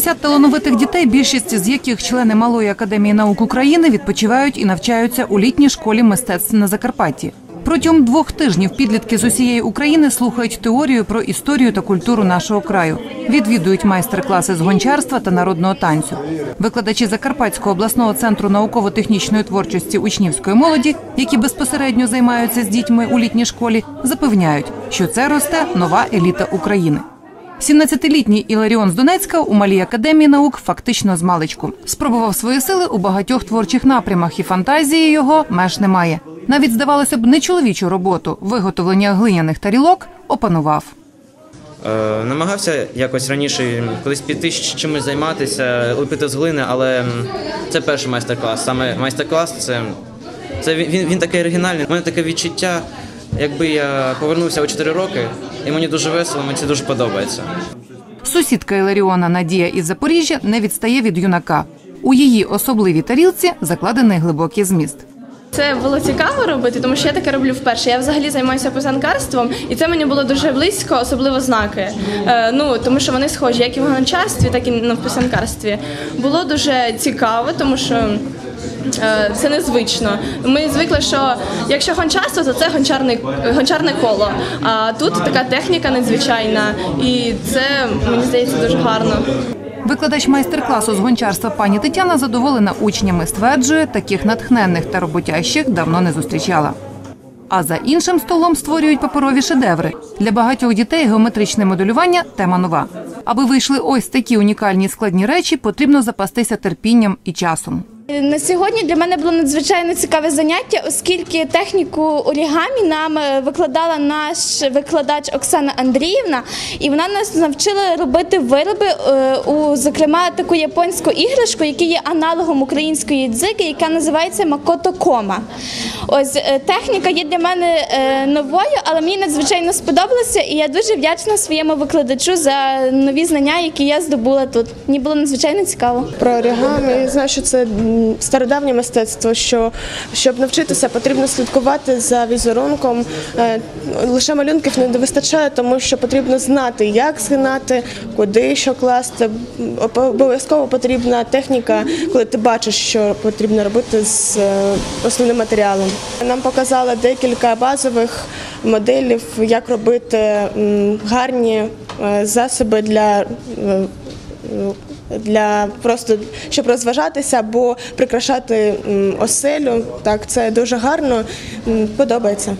60 талановитих дітей, більшість з яких члени Малої академії наук України відпочивають і навчаються у літній школі мистецтв на Закарпатті. Протягом двох тижнів підлітки з усієї України слухають теорію про історію та культуру нашого краю, відвідують майстер-класи з гончарства та народного танцю. Викладачі Закарпатського обласного центру науково-технічної творчості учнівської молоді, які безпосередньо займаються з дітьми у літній школі, запевняють, що це росте нова еліта України. 17-літній Іларіон з Донецька у малій академії наук фактично з маличку. Спробував свої сили у багатьох творчих напрямах, і фантазії його меж немає. Навіть здавалося б, нечоловічу роботу виготовлення глиняних тарілок опанував. Е, намагався якось раніше колись піти чимось займатися, лепити з глини, але це перший майстер-клас. Саме майстер-клас це, це він, він такий оригінальний. У мене таке відчуття, якби я повернувся у 4 роки, і мені дуже весело, мені це дуже подобається. Сусідка Іларіона Надія із Запоріжжя не відстає від юнака. У її особливій тарілці закладений глибокий зміст. Це було цікаво робити, тому що я таке роблю вперше. Я взагалі займаюся писанкарством, і це мені було дуже близько, особливо знаки. Е, ну тому що вони схожі, як і в гончарстві, так і на в писанкарстві. Було дуже цікаво, тому що. Е, Це незвично. Ми звикли, що якщо гончарство, то це гончарне, гончарне коло. А тут така техніка надзвичайна, і це мені здається дуже гарно. Викладач майстер-класу з гончарства пані Тетяна задоволена учнями. Стверджує, таких натхненних та роботящих давно не зустрічала. А за іншим столом створюють паперові шедеври. Для багатьох дітей геометричне моделювання тема нова. Аби вийшли ось такі унікальні складні речі, потрібно запастися терпінням і часом. На сьогодні для мене було надзвичайно цікаве заняття, оскільки техніку орігамі нам е, викладала наш викладач Оксана Андріївна, і вона нас навчила робити вироби е, у зокрема таку японську іграшку, яка є аналогом української дзиги, яка називається Макото Кома. Ось е, техніка є для мене новою, але мені надзвичайно сподобалося, і я дуже вдячна своєму викладачу за нові знання, які я здобула тут. Мені було надзвичайно цікаво. про орігамі. Знаю, що це стародавнє мистецтво. Що щоб навчитися, потрібно слідкувати за візерунком. Е, Лише малюнків не вистачає, тому що потрібно знати, як згинати, куди що класти. Обов'язково потрібна техніка, коли ти бачиш, що потрібно робити з е, основним матеріалом. Нам показали декілька базових моделів, як робити гарні е, засоби для. Для просто щоб розважатися або прикрашати оселю. Так, це дуже гарно, подобається.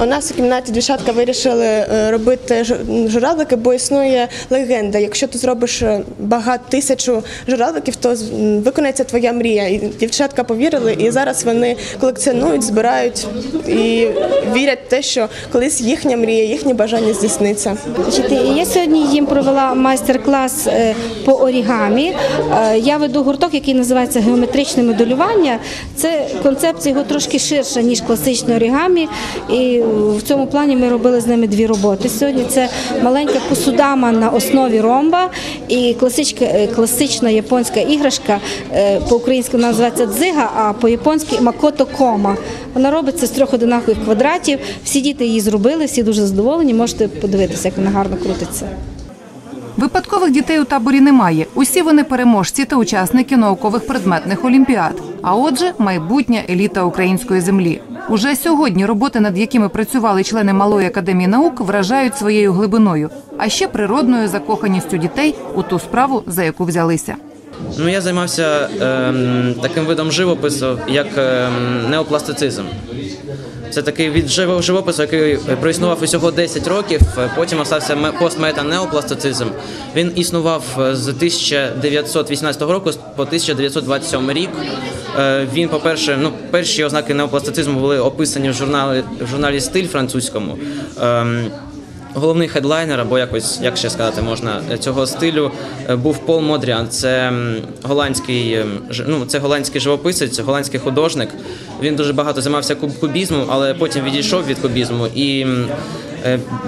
У нас у кімнаті дівчатка вирішили е, робити жу- журавлики, бо існує легенда. Якщо ти зробиш е, багато тисячу журавликів, то виконається твоя мрія. І дівчатка повірили, і зараз вони колекціонують, збирають і вірять в те, що колись їхня мрія, їхнє бажання здійсниться. Я сьогодні їм провела майстер-клас е, по орігамі. Я веду гурток, який називається геометричне моделювання. Це концепція його трошки ширша, ніж класичне орігамі. І в цьому плані ми робили з ними дві роботи. Сьогодні це маленька кусудама на основі ромба і класична, е, класична японська іграшка. е, По-українськи називається дзига, а по-японськи макото кома. Вона робиться з трьох одинакових квадратів. Всі діти її зробили, всі дуже задоволені. Можете подивитися, як вона гарно крутиться. Випадкових дітей у таборі немає. Усі вони переможці та учасники наукових предметних олімпіад. А отже, майбутня еліта української землі. Уже сьогодні роботи, над якими працювали члени малої академії наук, вражають своєю глибиною, а ще природною закоханістю дітей у ту справу, за яку взялися. Ну, я займався ем, таким видом живопису, як ем, неопластицизм. Це такий від живо- живопису, який проіснував усього 10 років. е, Потім остався ме- постмета-неопластицизм. Він існував е, з 1918 року по 1927 рік. Е, Він, по-перше, ну, перші ознаки неопластицизму були описані в журналі, в журналі Стиль французькому. Головний хедлайнер, або якось, як ще сказати, можна цього стилю е, був Пол Модріан. Це голландський, ем, ну, це голландський живописець, голландський художник. Він дуже багато займався куб- кубізмом, але потім відійшов від кубізму і е,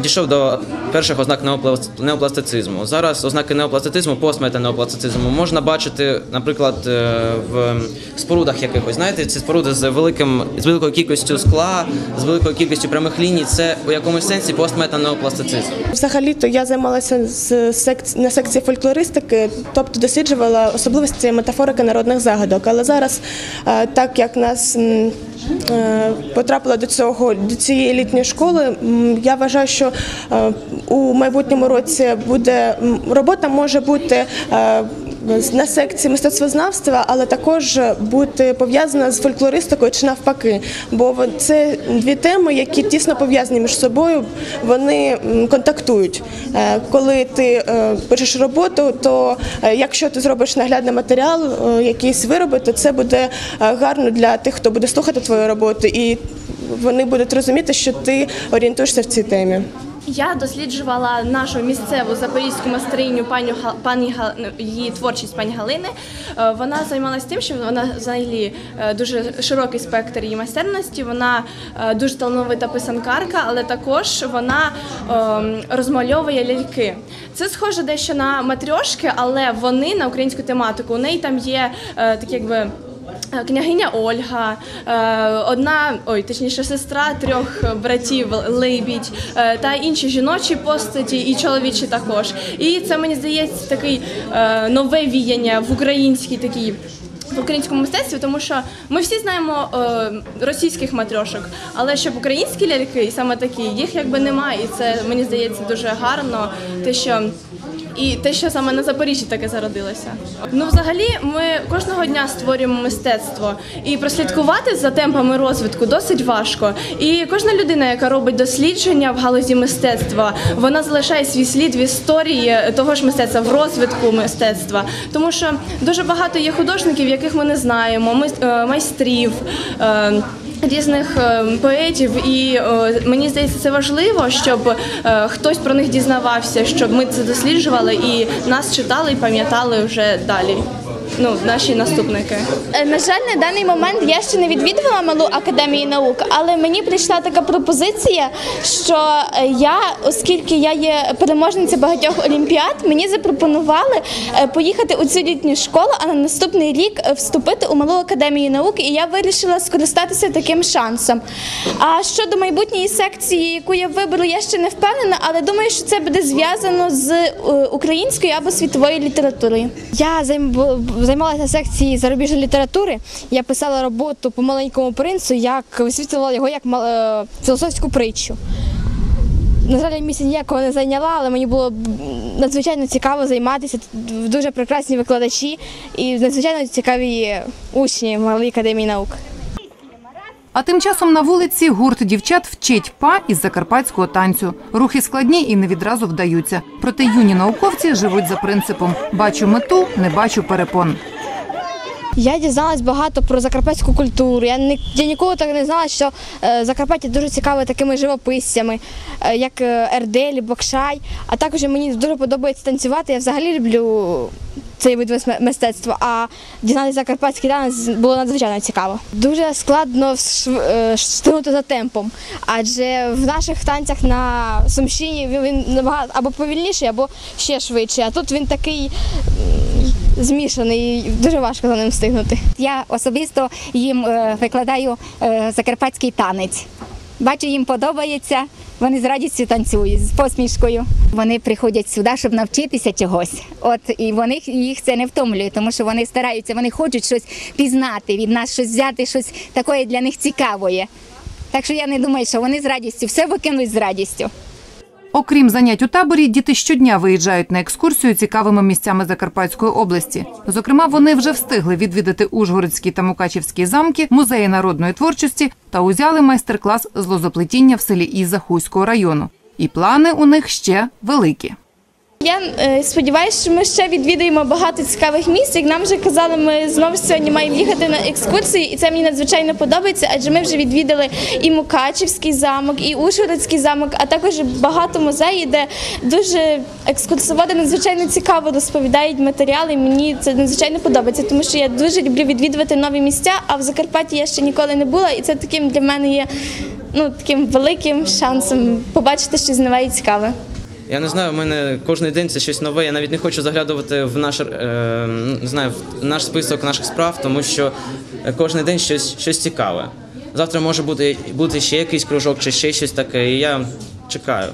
дійшов до перших ознак неопласт- неопластицизму. Зараз ознаки неопластицизму, постметанеопластицизму можна бачити, наприклад, е, в спорудах якихось. Знаєте, ці споруди з великим з великою кількістю скла, з великою кількістю прямих ліній. Це у якомусь сенсі постметанеопластицизм. Взагалі-то я займалася з сек- на секції фольклористики, тобто досліджувала особливості метафорики народних загадок. Але зараз, е, так як нас е, потрапила до цього до цієї літньої школи, я вважаю, що е, у майбутньому році буде робота може бути. На секції мистецтвознавства, але також бути пов'язана з фольклористикою чи навпаки. Бо це дві теми, які тісно пов'язані між собою, вони контактують. Е, Коли ти е, пишеш роботу, то е, якщо ти зробиш наглядний матеріал, якісь вироби, то це буде гарно для тих, хто буде слухати твою роботу, і вони будуть розуміти, що ти орієнтуєшся в цій темі. Я досліджувала нашу місцеву запорізьку майстриню пані пані її творчість пані Галини. Е, Вона займалася тим, що вона взагалі е, дуже широкий спектр її майстерності. Вона е, дуже талановита писанкарка, але також вона ем, розмальовує ляльки. Це схоже дещо на матрьошки, але вони на українську тематику. У неї там є такі якби. Е, Княгиня Ольга, е, одна, ой, точніше, сестра трьох братів Либідь е, та інші жіночі постаті і чоловічі також. І це мені здається такий е, нове віяння в українській такій. В українському мистецтві, тому що ми всі знаємо е, російських матрьошок, але щоб українські ляльки, саме такі, їх якби немає. І це мені здається дуже гарно. Те, що і те, що саме на Запоріжжі таке зародилося. Ну, взагалі, ми кожного дня створюємо мистецтво, і прослідкувати за темпами розвитку досить важко. І кожна людина, яка робить дослідження в галузі мистецтва, вона залишає свій слід в історії того ж мистецтва, в розвитку мистецтва. Тому що дуже багато є художників, яких ми не знаємо, е, майстрів. Різних е, поетів, і е, мені здається, це важливо, щоб е, хтось про них дізнавався, щоб ми це досліджували і нас читали і пам'ятали вже далі. Ну, наші наступники. Е, На жаль, на даний момент я ще не відвідувала малу академію наук, але мені прийшла така пропозиція, що е, я, оскільки я є переможниця багатьох олімпіад, мені запропонували е, поїхати у цю літню школу, а на наступний рік вступити у малу академію наук, і я вирішила скористатися таким шансом. А щодо майбутньої секції, яку я виберу, я ще не впевнена, але думаю, що це буде зв'язано з українською або світовою літературою. Я займ- бу- займалася секцією зарубіжної літератури. Я писала роботу по маленькому принцу, як висвітлювала його як мал- е, філософську притчу. На жаль, я місця ніякого не зайняла, але мені було надзвичайно цікаво займатися. Дуже прекрасні викладачі і надзвичайно цікаві учні в академії наук. А тим часом на вулиці гурт дівчат вчить па із закарпатського танцю. Рухи складні і не відразу вдаються. Проте юні науковці живуть за принципом бачу мету, не бачу перепон. Я дізналась багато про закарпатську культуру. Я, ні, я ніколи так не знала, що е, Закарпаття дуже цікаве такими живописцями, е, як е, Ердель, Бокшай. А також мені дуже подобається танцювати. Я взагалі люблю цей вид мис- мистецтва. А дізнатися закарпатський танець було надзвичайно цікаво. Дуже складно е, за темпом, адже в наших танцях на Сумщині він, він набагато або повільніший, або ще швидший. А тут він такий змішаний, дуже важко за ним встигнути. Я особисто їм е, викладаю е, закарпатський танець. Бачу, їм подобається. Вони з радістю танцюють з посмішкою. Вони приходять сюди, щоб навчитися чогось. От і вони їх це не втомлює, тому що вони стараються, вони хочуть щось пізнати від нас, щось взяти, щось таке для них цікаве. Так що я не думаю, що вони з радістю все викинуть з радістю. Окрім занять у таборі, діти щодня виїжджають на екскурсію цікавими місцями Закарпатської області. Зокрема, вони вже встигли відвідати Ужгородські та Мукачівські замки, музеї народної творчості та узяли майстер-клас з лозоплетіння в селі Ізахуйського району. І плани у них ще великі. Я е, сподіваюся, що ми ще відвідаємо багато цікавих місць. Як нам вже казали, ми знову сьогодні маємо їхати на екскурсію, і це мені надзвичайно подобається, адже ми вже відвідали і Мукачівський замок, і Ужгородський замок, а також багато музеїв, де дуже екскурсоводи надзвичайно цікаво розповідають матеріали. І мені це надзвичайно подобається, тому що я дуже люблю відвідувати нові місця. А в Закарпатті я ще ніколи не була, і це таким для мене є ну, таким великим шансом побачити щось нове і цікаве. Я не знаю, в мене кожен день це щось нове. Я навіть не хочу заглядувати в наш, е, знаю, в наш список наших справ, тому що кожен день щось, щось цікаве. Завтра може бути, бути ще якийсь кружок чи ще щось таке, і я чекаю.